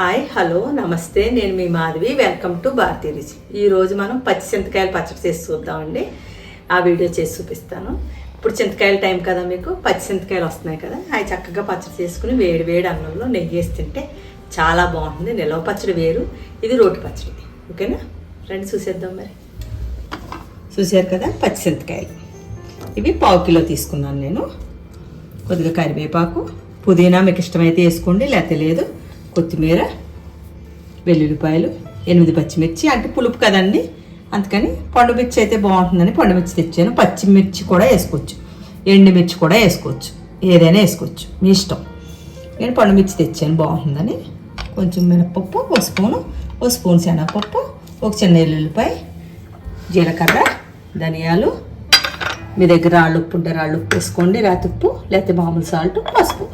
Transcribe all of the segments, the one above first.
Hi hello నమస్తే. నేను మీ మాధవి. వెల్కమ్ టు భారతీ రుచి ఈరోజు మనం పచ్చి చింతకాయలు పచ్చడి చేసి చూద్దామండి. ఆ వీడియో చేసి చూపిస్తాను. ఇప్పుడు చింతకాయల టైం కదా మీకు. పచ్చి చింతకాయలు వస్తున్నాయి కదా. అవి చక్కగా పచ్చడి చేసుకుని వేడి వేడి అన్నంలో నెయ్యి వేసి తింటే చాలా బాగుంటుంది. నిలవ పచ్చడి వేరు. ఇది రోటి పచ్చడి. ఓకేనా రండి చూసేద్దాం మరి. చూసారు కదా పచ్చి చింతకాయలు. ఇవి పావు కిలో తీసుకున్నాను నేను. కొద్దిగా కరివేపాకు. పుదీనా మీకు ఇష్టమైతే వేసుకోండి లేకపోతే లేదు. కొత్తిమీర వెల్లుల్లిపాయలు ఎనిమిది పచ్చిమిర్చి అంటే పులుపు కదండి. అందుకని పండుమిర్చి అయితే బాగుంటుందని పండుమిర్చి తెచ్చాను. పచ్చిమిర్చి కూడా వేసుకోవచ్చు. ఎండుమిర్చి కూడా వేసుకోవచ్చు. ఏదైనా వేసుకోవచ్చు. మీ ఇష్టం. నేను పండుమిర్చి తెచ్చాను. బాగుంటుందని కొంచెం మినపప్పు ఒక స్పూను ఒక స్పూన్ శనగపప్పు ఒక చిన్న ఎల్లుల్లిపాయ జీలకర్ర ధనియాలు. మీ దగ్గర రాళ్ళు ఉప్పు ఉంటే రాళ్ళు ఉప్పు వేసుకోండి. రాతి ఉప్పు లేకపోతే మామూలు సాల్ట్ పసుపు.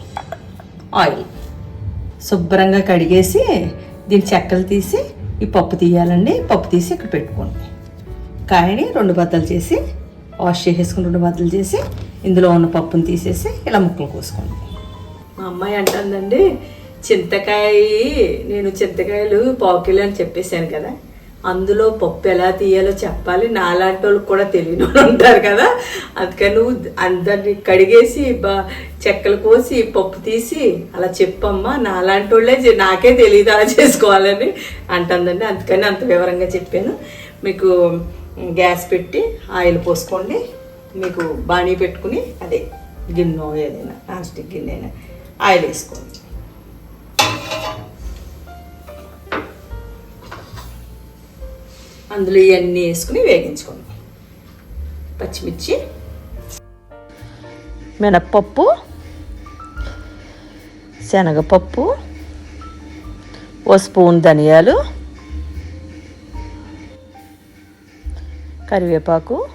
ఆయిల్. శుభ్రంగా కడిగేసి దీని చెక్కలు తీసి ఈ పప్పు తీయాలండి. పప్పు తీసి ఇక్కడ పెట్టుకోండి. కాయని రెండు బద్దలు చేసి వాష్ చేసేసుకుని రెండు బద్దలు చేసి ఇందులో ఉన్న పప్పుని తీసేసి ఇలా ముక్కలు కోసుకోండి. మా అమ్మాయి అంటుందండి చింతకాయ నేను చింతకాయలు పావు కిలో అని చెప్పేశాను కదా. అందులో పప్పు ఎలా తీయాలో చెప్పాలి. నాలాంటి వాళ్ళు కూడా తెలియని వాళ్ళు ఉంటారు కదా. అందుకని నువ్వు అందరిని కడిగేసి బా చెక్కలు కోసి పప్పు తీసి అలా చెప్పమ్మా నాలాంటి వాళ్ళే నాకే తెలియదు అలా చేసుకోవాలని అంటుందండి. అందుకని అంత వివరంగా చెప్పాను. మీకు గ్యాస్ పెట్టి ఆయిల్ పోసుకోండి. మీకు బాణీ పెట్టుకుని అదే గిన్నె ఏదైనా నాన్ స్టిక్ గిన్నె అయినా ఆయిల్ వేసుకోండి. అందులో ఇవన్నీ వేసుకుని వేగించుకోండి. పచ్చిమిర్చి మినప్పప్పు శనగపప్పు ఓ స్పూన్ ధనియాలు కరివేపాకు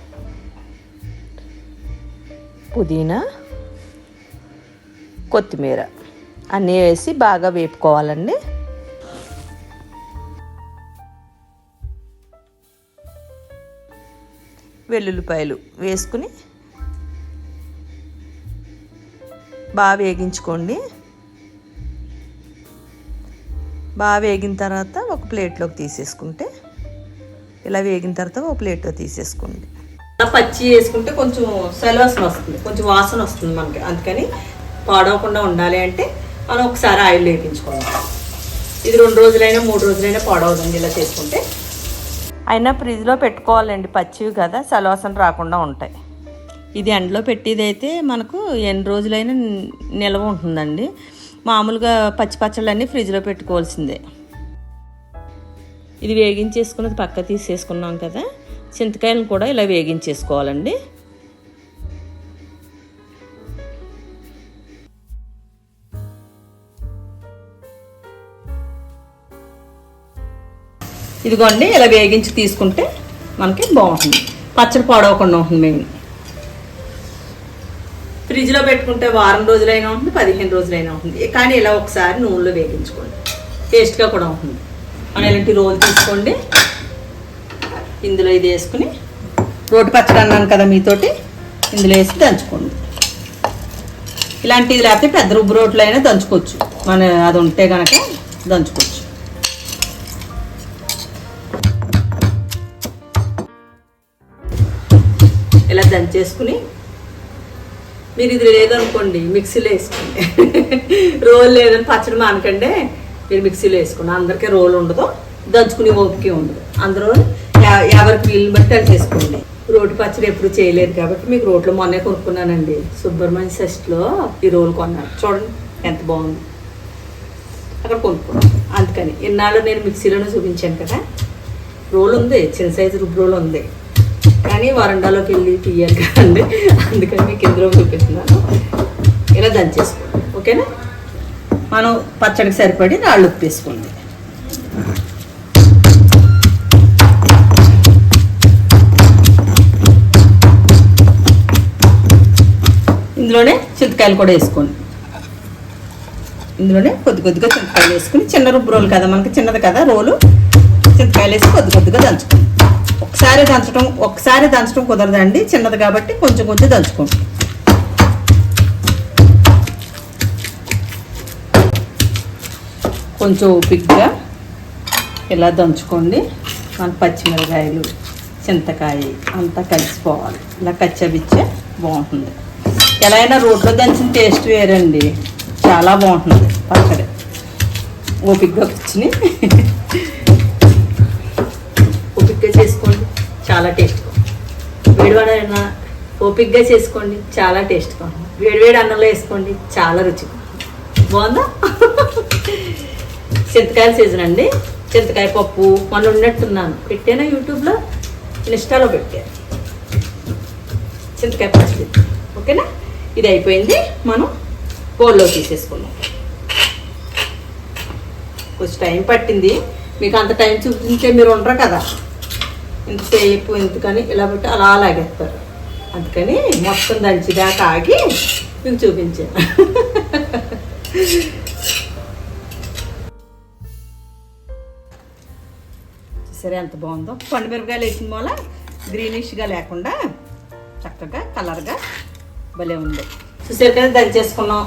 పుదీనా కొత్తిమీర. అన్నీ వేసి బాగా వేపుకోవాలండి. వెల్లుల్లిపాయలు వేసుకుని బాగా వేగించుకోండి. బాగా వేగిన తర్వాత ఒక ప్లేట్లోకి తీసేసుకుంటే ఇలా వేగిన తర్వాత ఒక ప్లేట్లో తీసేసుకోండి. పచ్చి వేసుకుంటే కొంచెం సెలవాసన వస్తుంది కొంచెం వాసన వస్తుంది మనకి. అందుకని పాడవకుండా ఉండాలి అంటే మనం ఒకసారి ఆయిల్ వేపించుకోవాలి ఇది రెండు రోజులైనా మూడు రోజులైనా పాడవదండి ఇలా చేసుకుంటే. అయినా ఫ్రిడ్జ్లో పెట్టుకోవాలండి పచ్చివి కదా సలవాసన రాకుండా ఉంటాయి. ఇది ఎండలో పెట్టేది అయితే మనకు ఎన్ని రోజులైనా నిల్వ ఉంటుందండి. మామూలుగా పచ్చి పచ్చళ్ళన్నీ ఫ్రిడ్జ్లో పెట్టుకోవాల్సిందే. ఇది వేగించేసుకున్నది పక్క తీసేసుకున్నాం కదా చింతకాయలను కూడా ఇలా వేగించేసుకోవాలండి. ఇదిగోండి ఇలా వేగించి తీసుకుంటే మనకి బాగుంటుంది. పచ్చడి పాడవకుండా ఉంటుంది మెయిన్. ఫ్రిడ్జ్లో పెట్టుకుంటే వారం రోజులైనా ఉంటుంది పదిహేను రోజులైనా ఉంటుంది. కానీ ఇలా ఒకసారి నూనెలో వేగించుకోండి. టేస్ట్గా కూడా ఉంటుంది. మనం ఇలాంటి రోల్ తీసుకోండి. ఇందులో ఇది వేసుకుని రోటి పచ్చడి అన్నాను కదా మీతోటి ఇందులో వేసి దంచుకోండి. ఇలాంటిది లేకపోతే పెద్ద రుబ్బు రోట్లు అయినా దంచుకోవచ్చు. మన అది ఉంటే కనుక దంచుకోవచ్చు. ఇలా దంచేసుకుని మీరు ఇది లేదనుకోండి మిక్సీలో వేసుకోండి. రోల్ లేదని పచ్చడి మానకండి మీరు మిక్సీలో వేసుకోండి. అందరికీ రోల్ ఉండదు దంచుకునే ఓపిక ఉండదు. అందరూ ఎవరికి వీళ్ళని బట్టి అది చేసుకోండి. రోటి పచ్చడి ఎప్పుడు చేయలేదు కాబట్టి మీకు రోట్లో మొన్నే కొనుక్కున్నానండి. సుబ్రహ్మణ్య సెస్ట్లో ఈ రోల్ కొన్నాను. చూడండి ఎంత బాగుంది. అక్కడ కొనుక్కున్నాను. అందుకని ఇన్నాళ్ళు నేను మిక్సీలోనే చూపించాను కదా. రోల్ ఉంది చిన్న సైజు రుబ్బు రోల్ ఉంది. కానీ వరండాలోకి వెళ్ళి తీయాలి కదండి అందుకని మీకు ఇందులో చూపిస్తున్నాను. ఇలా దంచేసుకోండి. ఓకేనా? మనం పచ్చడికి సరిపడి రాళ్ళు ఉప్పు వేసుకోండి ఇందులోనే చింతకాయలు కూడా వేసుకోండి. ఇందులోనే కొద్ది కొద్దిగా చింతకాయలు వేసుకుని చిన్న రుబ్బు రోలు కదా మనకి చిన్నది కదా రోలు. చింతకాయలు వేసి కొద్ది కొద్దిగా దంచుకోండి. ఒకసారి దంచడం ఒకసారి దంచడం కుదరదండి. చిన్నది కాబట్టి కొంచెం కొంచెం దంచుకోండి. కొంచెం ఓపిక్గా ఇలా దంచుకోండి. మన పచ్చిమిరకాయలు చింతకాయ అంతా కలిసిపోవాలి. ఇలా కచ్చబిచ్చే బాగుంటుంది. ఎలా అయినా రోట్లో దంచిన టేస్ట్ వేరండి. చాలా బాగుంటుంది పచ్చడి. ఓపిక్గా కూర్చుని చాలా టేస్ట్గా వేడివాడైనా ఓపిక్గా చేసుకోండి చాలా టేస్ట్గా ఉంటుంది వేడివేడి అన్నంలో వేసుకోండి చాలా రుచిగా బాగుందా? చింతకాయల సీజన్ అండి. చింతకాయ పప్పు మొన్న ఉన్నట్టున్నాను. పెట్టానా యూట్యూబ్లో? ఇన్స్టాలో పెట్టాను చింతకాయ పచ్చడి. ఓకేనా? ఇది అయిపోయింది. మనం బోల్లో తీసేసుకున్నాం కొంచెం టైం పట్టింది. మీకు అంత టైం చూపించే మీరు ఉండరు కదా. ఇంతసేపు ఎందుకని ఇలా పెట్టి అలా లాగేస్తారు. అందుకని మొత్తం దంచిదాకా ఆగి మీకు చూపించాను. సరే ఎంత బాగుందో? పండు మిరపకాయలు వేసిన మూల గ్రీనిష్గా లేకుండా చక్కగా కలర్గా భలే ఉంది. చూసారు కదా దంచేసుకున్నాం.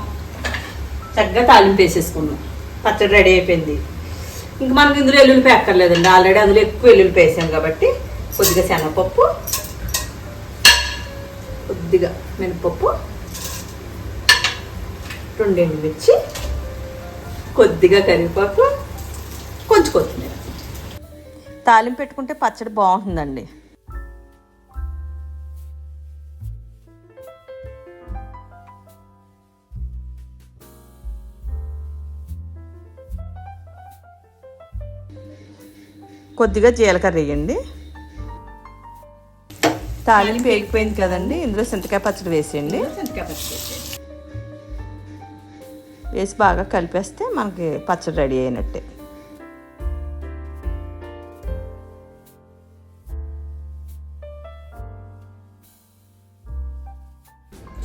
చక్కగా తాలింపు వేసేసుకున్నాం. పచ్చడి రెడీ అయిపోయింది. ఇంక మనకి ఇందులో ఎల్లుల్లి అక్కర్లేదండి ఆల్రెడీ అందులో ఎక్కువ ఎల్లుల్లి వేసాం కాబట్టి కొద్దిగా శనగపప్పు కొద్దిగా మినపప్పు రెండు ఎండుమిర్చి కొద్దిగా కరివేపాకు కొంచెం కొత్తిమీర. తాలింపు పెట్టుకుంటే పచ్చడి బాగుంటుందండి. కొద్దిగా జీలకర్ర వేయండి. తాలింపు వేగిపోయింది కదండి. ఇందులో చింతకాయ పచ్చడి వేసేయండి. చింతకాయ పచ్చడి వేసి బాగా కలిపేస్తే మనకి పచ్చడి రెడీ అయినట్టే.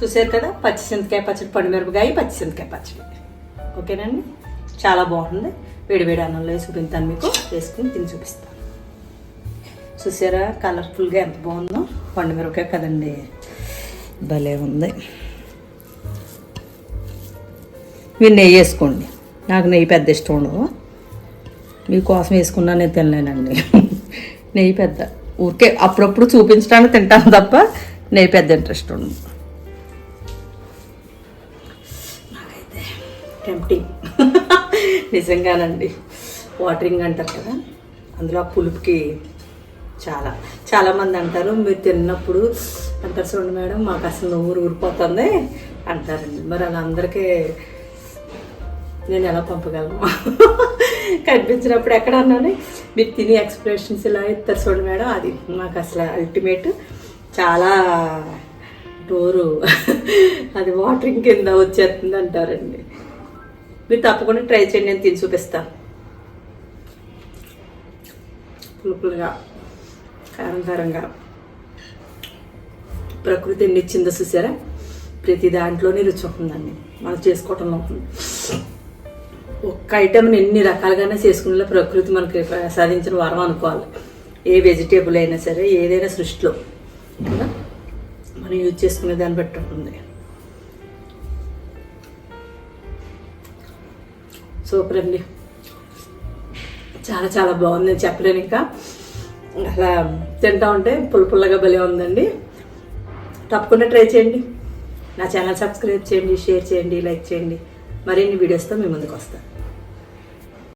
చూసారు కదా? పచ్చి చింతకాయ పచ్చడి పండు మిరపకాయ పచ్చి చింతకాయ పచ్చడి. ఓకేనండి? చాలా బాగుంటుంది వేడి వేడి అన్నంలో వేసి మీకు. వేసుకుని తిని చూపిస్తాను. చూసారా? కలర్ఫుల్గా ఎంత బాగుందో? పండు మిరపకాయ కదండి. భలే ఉంది. మీరు నెయ్యి వేసుకోండి. నాకు నెయ్యి పెద్ద ఇష్టం ఉండదు. మీకోసం వేసుకున్నా నేను తినలేనండి. నెయ్యి పెద్ద. ఊరికే అప్పుడప్పుడు చూపించడానికి తింటాను తప్ప నెయ్యి పెద్ద ఇంట్రెస్ట్ ఉండదు. నాకైతే టెంప్టింగ్ నిజంగానండి. వాటరింగ్ అంటారు కదా? అందులో ఆ పులుపుకి చాలా. చాలామంది అంటారు మీరు తిన్నప్పుడు అంటారు చూడండి మేడం మాకు అసలు ఊరు ఊరిపోతుంది అంటారండి. మరి అలా అందరికీ నేను ఎలా పంపగలను? కనిపించినప్పుడు ఎక్కడ అన్నాను? మీరు తిని ఎక్స్ప్రెషన్స్ ఇలా ఇస్తారు చూడండి మేడం అది మాకు అసలు అల్టిమేట్ చాలా డోరు అది వాటరింగ్ కింద వచ్చేస్తుంది అంటారండి. మీరు తప్పకుండా ట్రై చేయండి నేను తిని చూపిస్తాను. పులుపులుగా. కారం ప్రకృతి ఎన్ని చూసారా? ప్రతి దాంట్లోనే రుచి ఉంటుందండి. మనం చేసుకోవటంలో ఉంటుంది. ఒక్క ఐటెంని ఎన్ని రకాలుగానే చేసుకునేలా ప్రకృతి మనకి సాధించిన వరం అనుకోవాలి. ఏ వెజిటేబుల్ అయినా సరే ఏదైనా సృష్టిలో. మనం యూజ్ చేసుకునే దాన్ని బట్టి ఉంటుంది. సూపర్ అండి. చాలా చాలా బాగుంది. చెప్పలేను ఇంకా. అలా తింటా ఉంటే పుల్ల పుల్లగా భలే ఉందండి. తప్పకుండా ట్రై చేయండి. నా ఛానల్ సబ్స్క్రైబ్ చేయండి షేర్ చేయండి లైక్ చేయండి. మరిన్ని వీడియోస్తో మీ ముందుకు వస్తాను